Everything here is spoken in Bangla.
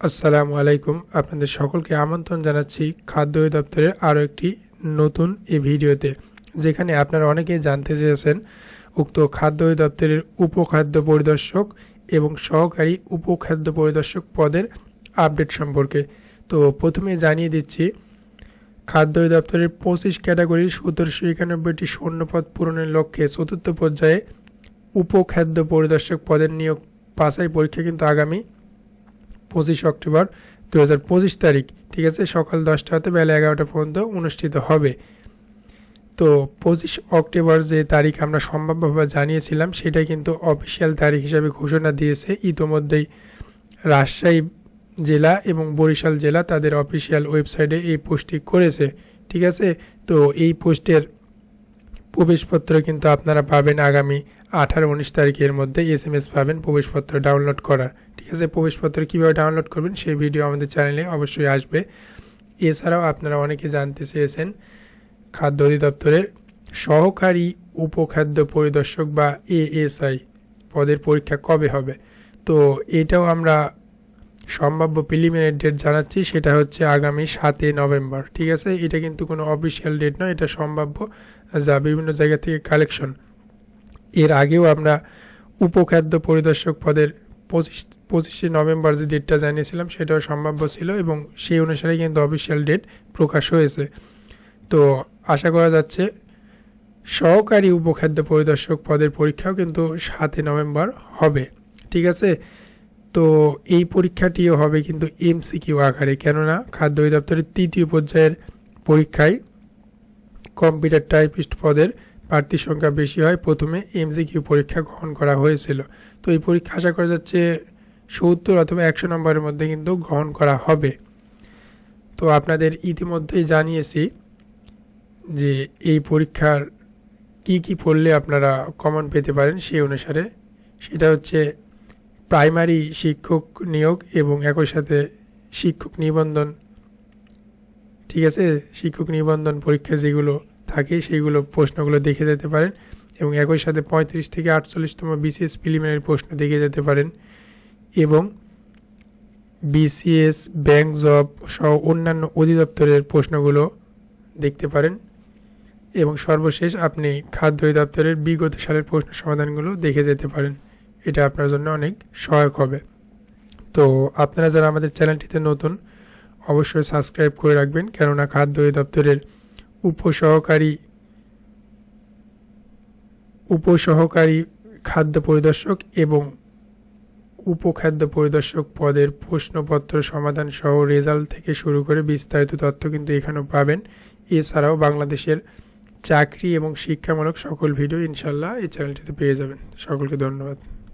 আসসালামু আলাইকুম। আপনাদের সকলকে আমন্ত্রণ জানাচ্ছি খাদ্য দপ্তরের আরও একটি নতুন এই ভিডিওতে, যেখানে আপনারা অনেকেই জানতে চেয়েছেন উক্ত খাদ্য দপ্তরের উপখাদ্য পরিদর্শক এবং সহকারী উপখাদ্য পরিদর্শক পদের আপডেট সম্পর্কে। তো প্রথমে জানিয়ে দিচ্ছি, খাদ্য দপ্তরের পঁচিশ ক্যাটাগরির সতেরোশো একানব্বইটি শূন্যপদ পূরণের লক্ষ্যে চতুর্থ পর্যায়ে উপখাদ্য পরিদর্শক পদের নিয়োগ পাশাই পরীক্ষা কিন্তু আগামী পঁচিশ অক্টোবর দু হাজার পঁচিশ তারিখ, ঠিক আছে? সকাল দশটা হতে বেলা এগারোটা পর্যন্ত অনুষ্ঠিত হবে। তো পঁচিশ অক্টোবর যে তারিখ আমরা সম্ভাব্যভাবে জানিয়েছিলাম সেটা কিন্তু অফিসিয়াল তারিখ হিসাবে ঘোষণা দিয়েছে। ইতোমধ্যেই রাজশাহী জেলা এবং বরিশাল জেলা তাদের অফিসিয়াল ওয়েবসাইটে এই পোস্টটি করেছে, ঠিক আছে? তো এই পোস্টের প্রবেশপত্র কিন্তু আপনারা পাবেন আগামী আঠারো, উনিশ তারিখের মধ্যে এস এম এস পাবেন প্রবেশপত্র ডাউনলোড করার। ঠিক আছে, প্রবেশপত্র কীভাবে ডাউনলোড করবেন সেই ভিডিও আমাদের চ্যানেলে অবশ্যই আসবে। এছাড়াও আপনারা অনেকে জানতে চেয়েছেন, খাদ্য অধিদপ্তরের সহকারী উপখাদ্য পরিদর্শক বা এএসআই পদের পরীক্ষা কবে হবে? তো এটাও আমরা সম্ভাব্য প্রিলিমিনারি ডেট জানাচ্ছি, সেটা হচ্ছে আগামী সাতই নভেম্বর। ঠিক আছে, এটা কিন্তু কোনো অফিসিয়াল ডেট নয়, এটা সম্ভাব্য, যা বিভিন্ন জায়গা থেকে কালেকশন এর আগেও আমরা উপখাদ্য পরিদর্শক পদের পঁচিশ, পঁচিশে নভেম্বর যে ডেটটা জানিয়েছিলাম, সেটাও সম্ভাব্য ছিল এবং সেই অনুসারে কিন্তু অফিসিয়াল ডেট প্রকাশ হয়েছে। তো আশা করা যাচ্ছে, সহকারী উপখাদ্য পরিদর্শক পদের পরীক্ষাও কিন্তু সাতই নভেম্বর হবে। ঠিক আছে? তো এই পরীক্ষাটিও হবে কিন্তু এমসিকিউ আকারে, কেননা খাদ্য অধিদপ্তরের তৃতীয় পর্যায়ের পরীক্ষায় কম্পিউটার টাইপিস্ট পদের প্রার্থীর সংখ্যা বেশি হয়, প্রথমে এমসিকিউ পরীক্ষা গ্রহণ করা হয়েছিল। তো এই পরীক্ষা আশা করা যাচ্ছে সত্তর অথবা একশো নম্বরের মধ্যে কিন্তু গ্রহণ করা হবে। তো আপনাদের ইতিমধ্যেই জানিয়েছি যে এই পরীক্ষার কি কি পড়লে আপনারা কমন পেতে পারেন সেই অনুসারে। সেটা হচ্ছে প্রাইমারি শিক্ষক নিয়োগ এবং একই সাথে শিক্ষক নিবন্ধন। ঠিক আছে? শিক্ষক নিবন্ধন পরীক্ষা যেগুলো থাকে, সেইগুলো প্রশ্নগুলো দেখে যেতে পারেন এবং একই সাথে পঁয়ত্রিশ থেকে আটচল্লিশতম বিসিএস প্রিলিমিনারি প্রশ্ন দেখে যেতে পারেন এবং বিসিএস, ব্যাংক জব সহ অন্যান্য অধিদপ্তরের প্রশ্নগুলো দেখতে পারেন এবং সর্বশেষ আপনি খাদ্য অধিদপ্তরের বিগত সালের প্রশ্ন সমাধানগুলো দেখে যেতে পারেন। এটা আপনার জন্য অনেক সহায়ক হবে। তো আপনারা যারা আমাদের চ্যানেলটিতে নতুন, অবশ্যই সাবস্ক্রাইব করে রাখবেন, কেননা খাদ্য অধিদপ্তরের উপসহকারী উপসহকারী খাদ্য পরিদর্শক এবং উপখাদ্য পরিদর্শক পদের প্রশ্নপত্র সমাধান সহ রেজাল্ট থেকে শুরু করে বিস্তারিত তথ্য কিন্তু এখানেও পাবেন। এছাড়াও বাংলাদেশের চাকরি এবং শিক্ষামূলক সকল ভিডিও ইনশাল্লাহ এই চ্যানেলটিতে পেয়ে যাবেন। সকলকে ধন্যবাদ।